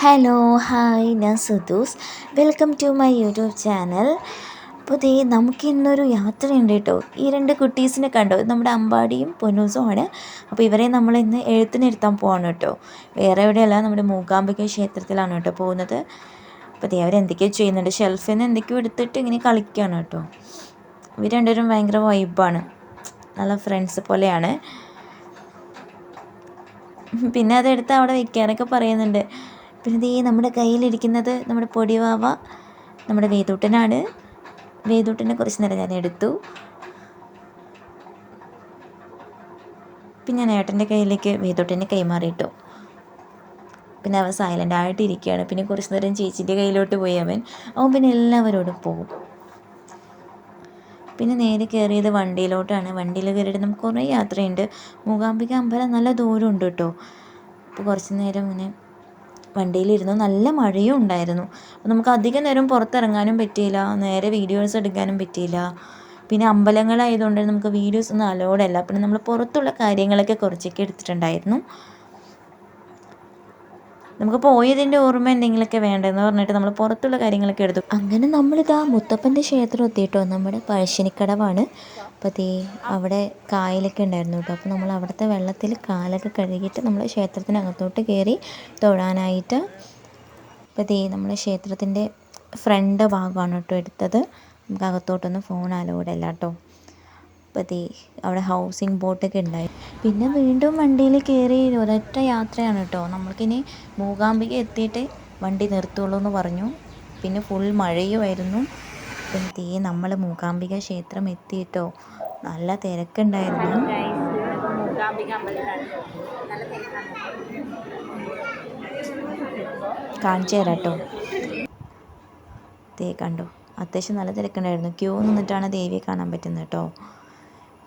Hello hi ഞാൻ Sudhus. Welcome to my YouTube channel അപ്പോൾ ദേ നമുക്ക് ഇന്നൊരു യാത്രയുണ്ട് കേട്ടോ. ഈ രണ്ട് കുട്ടീസിനെ കണ്ടോ? നമ്മുടെ അമ്പാടിയും പൊന്നൂസും ആണ്. അപ്പോൾ ഇവരെ നമ്മൾ ഇന്ന് എഴുത്തിനിരുത്താൻ പോവാണ് കേട്ടോ. വേറെ എവിടെയല്ല നമ്മുടെ മൂകാംബിക ക്ഷേത്രത്തിലാണ് കേട്ടോ പോകുന്നത്. അപ്പോൾ ദേ അവരെന്തൊക്കെയോ ചെയ്യുന്നുണ്ട്. ഷെൽഫിൽ നിന്ന് എന്തൊക്കെയോ എടുത്തിട്ട് ഇങ്ങനെ കളിക്കുകയാണ് കേട്ടോ. ഇവർ രണ്ടുപേരും ഭയങ്കര വൈബാണ് നല്ല ഫ്രണ്ട്സ് പോലെയാണ്. പിന്നെ അതെടുത്ത് അവിടെ വയ്ക്കാനൊക്കെ പറയുന്നുണ്ട്. പിന്നെ ദേ നമ്മുടെ കയ്യിലിരിക്കുന്നത് നമ്മുടെ പൊടിവാവ നമ്മുടെ വേദൂട്ടനാണ്. വേദൂട്ടനെ കുറച്ച് നേരം ഞാൻ എടുത്തു. പിന്നെ ഞാൻ ഏട്ടന്റെ കയ്യിലേക്ക് വേദൂട്ടനെ കൈമാറിയിട്ടു. പിന്നെ അവൻ സൈലന്റ് ആയിട്ട് ഇരിക്കുകയാണ് പിന്നെ കുറച്ച് നേരം ചേച്ചീന്റെ കയ്യിലോട്ട് പോയി അവൻ. അവൻ പിന്നെ എല്ലാവരോടും പോകും. പിന്നെ നേരെ കയറിയത് വണ്ടിയിലോട്ടാണ്. വണ്ടിയിൽ കയറിയിട്ട് നമുക്ക് കുറേ യാത്രയുണ്ട്. മൂകാംബിക അമ്പലം നല്ല ദൂരമുണ്ട് കേട്ടോ. അപ്പോൾ കുറച്ച് നേരം ഇങ്ങനെ വണ്ടിയിലിരുന്നു നല്ല മഴയും ഉണ്ടായിരുന്നു. അപ്പോൾ നമുക്ക് അധിക നേരം പുറത്തിറങ്ങാനും പറ്റിയില്ല. നേരെ വീഡിയോസ് എടുക്കാനും പറ്റിയില്ല. പിന്നെ അമ്പലങ്ങളായതുകൊണ്ട് നമുക്ക് വീഡിയോസ് ഒന്നും അലോഡ് അല്ല. പിന്നെ നമ്മൾ പുറത്തുള്ള കാര്യങ്ങളൊക്കെ കുറച്ചൊക്കെ എടുത്തിട്ടുണ്ടായിരുന്നു. നമുക്ക് പോയതിന്റെ ഓർമ്മ എന്തെങ്കിലുമൊക്കെ വേണ്ടതെന്ന് പറഞ്ഞിട്ട് നമ്മൾ പുറത്തുള്ള കാര്യങ്ങളൊക്കെ എടുത്തു. അങ്ങനെ നമ്മളിതാ മുത്തപ്പന്റെ ക്ഷേത്രം എത്തിയിട്ടോ. നമ്മുടെ പഴശ്ശിനിക്കടവാണ്. അപ്പോൾ അതേ അവിടെ കായലൊക്കെ ഉണ്ടായിരുന്നു കേട്ടോ. അപ്പോൾ നമ്മൾ അവിടുത്തെ വെള്ളത്തിൽ കാലൊക്കെ കഴുകിയിട്ട് നമ്മൾ ക്ഷേത്രത്തിനകത്തോട്ട് കയറി തൊഴാനായിട്ട് അപ്പോൾ ദേ നമ്മൾ ക്ഷേത്രത്തിന്റെ ഫ്രണ്ട് ഭാഗമാണ് കേട്ടോ എടുത്തത്. നമുക്ക് അകത്തോട്ടൊന്നും ഫോൺ അലോഡല്ല കേട്ടോ അപ്പോൾ ദേ അവിടെ ഹൗസിംഗ് ബോട്ടൊക്കെ ഉണ്ടായി. പിന്നെ വീണ്ടും വണ്ടിയിൽ കയറി ഒരൊറ്റ യാത്രയാണ് കേട്ടോ നമ്മൾക്കിനി മൂകാംബിക എത്തിയിട്ട് വണ്ടി നിർത്തുള്ളൂ എന്ന് പറഞ്ഞു. പിന്നെ ഫുൾ മഴയുമായിരുന്നു. പിന്നെ തീ നമ്മൾ മൂകാംബിക ക്ഷേത്രം എത്തിയിട്ടോ നല്ല തിരക്കുണ്ടായിരുന്നു. കാണിച്ചു തരാം കേട്ടോ തേ കണ്ടോ അത്യാവശ്യം നല്ല തിരക്കുണ്ടായിരുന്നു. ക്യൂ നിന്നിട്ടാണ് ദേവിയെ കാണാൻ പറ്റുന്നത് കേട്ടോ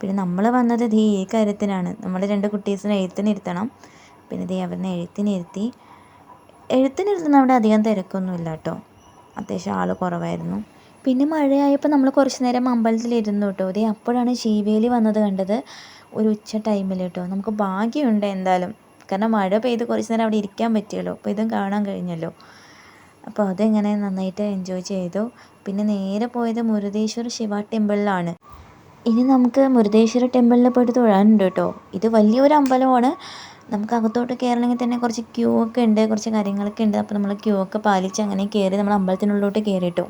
പിന്നെ നമ്മൾ വന്നത് ദേ ഈ കാര്യത്തിനാണ്. നമ്മൾ രണ്ട് കുട്ടീസിനെ എഴുത്തിനിരുത്തണം പിന്നെ ദേ അവരിനെ എഴുത്തിനിരുത്തി എഴുത്തിനിരുത്തുന്ന അവിടെ അധികം തിരക്കൊന്നുമില്ല കേട്ടോ അത്യാവശ്യം ആൾ കുറവായിരുന്നു. പിന്നെ മഴയായപ്പോൾ നമ്മൾ കുറച്ച് നേരം അമ്പലത്തിലിരുന്നു കേട്ടോ. ദേ അപ്പോഴാണ് ശീവേലി വന്നത് കണ്ടത്. ഒരു ഉച്ച ടൈമിൽ കേട്ടോ. നമുക്ക് ഭാഗ്യമുണ്ട് എന്തായാലും. കാരണം മഴ പെയ്ത് കുറച്ച് നേരം അവിടെ ഇരിക്കാൻ പറ്റിയല്ലോ. അപ്പോൾ ഇതും കാണാൻ കഴിഞ്ഞല്ലോ. അപ്പോൾ അതെങ്ങനെ നന്നായിട്ട് എൻജോയ് ചെയ്തു. പിന്നെ നേരെ പോയത് മുരുദേശ്വർ ശിവ ടെമ്പിളിലാണ് ഇനി നമുക്ക് മുരുദേശ്വര ടെമ്പിളിൽ പോയിട്ട് തൊഴാനുണ്ട് കേട്ടോ. ഇത് വലിയൊരു അമ്പലമാണ്. നമുക്ക് അകത്തോട്ട് കയറണമെങ്കിൽ തന്നെ കുറച്ച് ക്യൂ ഒക്കെ ഉണ്ട് കുറച്ച് കാര്യങ്ങളൊക്കെ ഉണ്ട്. അപ്പോൾ നമ്മൾ ക്യൂ ഒക്കെ പാലിച്ച് അങ്ങനെ കയറി നമ്മൾ അമ്പലത്തിനുള്ളിലോട്ട് കയറിയിട്ടു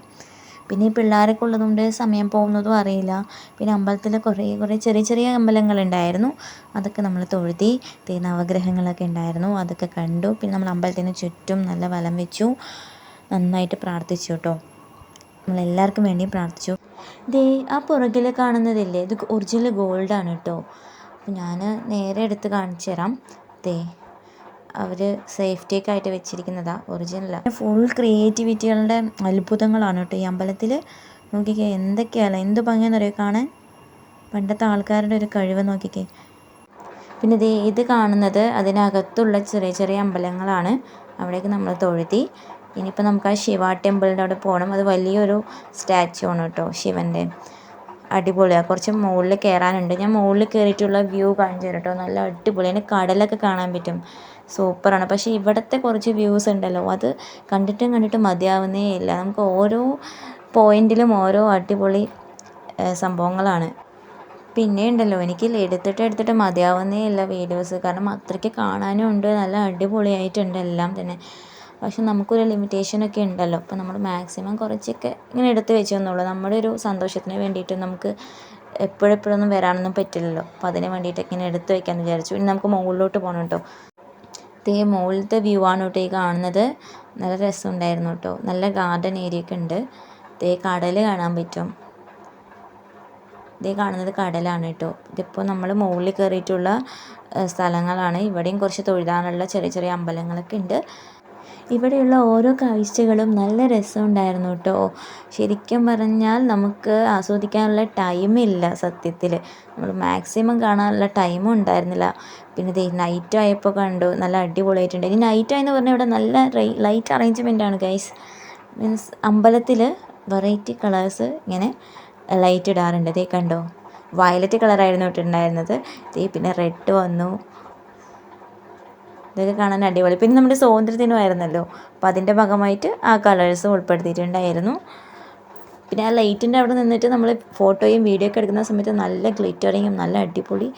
പിന്നെ ഈ പിള്ളേരൊക്കെ ഉള്ളതുകൊണ്ട് സമയം പോകുന്നതും അറിയില്ല. പിന്നെ അമ്പലത്തിൽ കുറേ കുറേ ചെറിയ ചെറിയ അമ്പലങ്ങളുണ്ടായിരുന്നു. അതൊക്കെ നമ്മൾ തൊഴുതി നവഗ്രഹങ്ങളൊക്കെ ഉണ്ടായിരുന്നു. അതൊക്കെ കണ്ടു. പിന്നെ നമ്മൾ അമ്പലത്തിന് ചുറ്റും നല്ല വലം വെച്ചു. നന്നായിട്ട് പ്രാർത്ഥിച്ചു കേട്ടോ. നമ്മളെല്ലാവർക്കും വേണ്ടിയും പ്രാർത്ഥിച്ചു. ദേ ആ പുറകിൽ കാണുന്നതില്ലേ? ഇത് ഒറിജിനൽ ഗോൾഡാണ് കേട്ടോ അപ്പോൾ ഞാൻ നേരെ എടുത്ത് കാണിച്ചു തരാം. ദേ അവർ സേഫ്റ്റിയൊക്കെ ആയിട്ട് വെച്ചിരിക്കുന്നതാണ് ഒറിജിനലാണ് ഫുൾ ക്രിയേറ്റിവിറ്റികളുടെ അത്ഭുതങ്ങളാണ് കേട്ടോ ഈ അമ്പലത്തിൽ നോക്കിക്കേ എന്തൊക്കെയാണ് എന്ത് ഭംഗിയാണെന്നറിയോ കാണാൻ? പണ്ടത്തെ ആൾക്കാരുടെ ഒരു കഴിവ് നോക്കിക്കേ. പിന്നെ ഇത് ഇത് കാണുന്നത് അതിനകത്തുള്ള ചെറിയ ചെറിയ അമ്പലങ്ങളാണ്. അവിടേക്ക് നമ്മൾ തൊഴുതി. ഇനിയിപ്പോൾ നമുക്ക് ആ ശിവ ടെമ്പിളിന്റെ അവിടെ പോകണം അത് വലിയൊരു സ്റ്റാച്ചു ആണ് കേട്ടോ ശിവന്റെ അടിപൊളിയാണ് കുറച്ച് മുകളിൽ കയറാനുണ്ട് ഞാൻ മുകളിൽ കയറിയിട്ടുള്ള വ്യൂ കാണിച്ചു തരാം കേട്ടോ. നല്ല അടിപൊളിയാണ് കടലൊക്കെ കാണാൻ പറ്റും. സൂപ്പറാണ് പക്ഷേ ഇവിടുത്തെ കുറച്ച് വ്യൂസ് ഉണ്ടല്ലോ. അത് കണ്ടിട്ടും കണ്ടിട്ടും മതിയാവുന്നേ ഇല്ല. നമുക്ക് ഓരോ പോയിന്റിലും ഓരോ അടിപൊളി സംഭവങ്ങളാണ്. പിന്നെ ഉണ്ടല്ലോ. എനിക്ക് എടുത്തിട്ട് എടുത്തിട്ട് മതിയാവുന്നേ ഇല്ല വീഡിയോസ് കാരണം അത്രയ്ക്ക് കാണാനും ഉണ്ട്. നല്ല അടിപൊളിയായിട്ടുണ്ട് എല്ലാം തന്നെ. പക്ഷെ നമുക്കൊരു ലിമിറ്റേഷനൊക്കെ ഉണ്ടല്ലോ. അപ്പോൾ നമ്മൾ മാക്സിമം കുറച്ചൊക്കെ ഇങ്ങനെ എടുത്ത് വെച്ചെന്നുള്ളൂ നമ്മുടെ ഒരു സന്തോഷത്തിന് വേണ്ടിയിട്ട് നമുക്ക് എപ്പോഴെപ്പോഴൊന്നും വരാനൊന്നും പറ്റില്ലല്ലോ. അപ്പോൾ അതിന് വേണ്ടിയിട്ട് ഇങ്ങനെ എടുത്ത് വയ്ക്കാമെന്ന് വിചാരിച്ചു. ഇനി നമുക്ക് മുകളിലോട്ട് പോകണം കേട്ടോ മുകളിലത്തെ വ്യൂ ആണ് കേട്ടോ ഈ കാണുന്നത്. നല്ല രസമുണ്ടായിരുന്നു കേട്ടോ നല്ല ഗാർഡൻ ഏരിയ ഒക്കെ ഉണ്ട്. ഇതേ കടൽ കാണാൻ പറ്റും. ഇതേ കാണുന്നത് കടലാണ് കേട്ടോ ഇതിപ്പോൾ നമ്മൾ മുകളിൽ കയറിയിട്ടുള്ള സ്ഥലങ്ങളാണ്. ഇവിടെയും കുറച്ച് തൊഴുതാനുള്ള ചെറിയ ചെറിയ അമ്പലങ്ങളൊക്കെ ഉണ്ട്. ഇവിടെയുള്ള ഓരോ കാഴ്ചകളും നല്ല രസമുണ്ടായിരുന്നു കേട്ടോ. ശരിക്കും പറഞ്ഞാൽ നമുക്ക് ആസ്വദിക്കാനുള്ള ടൈമില്ല സത്യത്തിൽ നമ്മൾ മാക്സിമം കാണാനുള്ള ടൈമും ഉണ്ടായിരുന്നില്ല. പിന്നെ ദേ നൈറ്റ് ആയപ്പോൾ കണ്ടു നല്ല അടിപൊളിയായിട്ടുണ്ട്. ഇനി നൈറ്റ് ആയെന്ന് പറഞ്ഞാൽ ഇവിടെ നല്ല ലൈറ്റ് അറേഞ്ച്മെന്റ് ആണ് ഗൈസ് മീൻസ് അമ്പലത്തിൽ വെറൈറ്റി കളേഴ്സ് ഇങ്ങനെ ലൈറ്റ് ഇടാറുണ്ട്. ദേ കണ്ടോ? വയലറ്റ് കളറായിരുന്നു ഇട്ടുണ്ടായിരുന്നത് ദേ പിന്നെ റെഡ് വന്നു. ഇതൊക്കെ കാണാൻ അടിപൊളി. പിന്നെ നമ്മുടെ സ്വാതന്ത്ര്യദിനമായിരുന്നല്ലോ. അപ്പോൾ അതിന്റെ ഭാഗമായിട്ട് ആ കളേഴ്സ് ഉൾപ്പെടുത്തിയിട്ടുണ്ടായിരുന്നു. പിന്നെ ആ ലൈറ്റിന്റെ അവിടെ നിന്നിട്ട് നമ്മൾ ഫോട്ടോയും വീഡിയോ ഒക്കെ എടുക്കുന്ന സമയത്ത് നല്ല ഗ്ലിറ്ററിങ്ങും നല്ല അടിപൊളി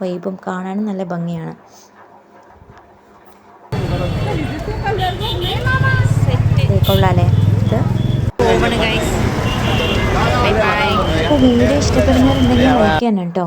വൈബും കാണാനും നല്ല ഭംഗിയാണ്. കൊള്ളാലേ ഇത്? വീഡിയോ ഇഷ്ടപ്പെടുന്നവരുണ്ടെങ്കിൽ ഓക്കെ ചെയ്യണം കേട്ടോ.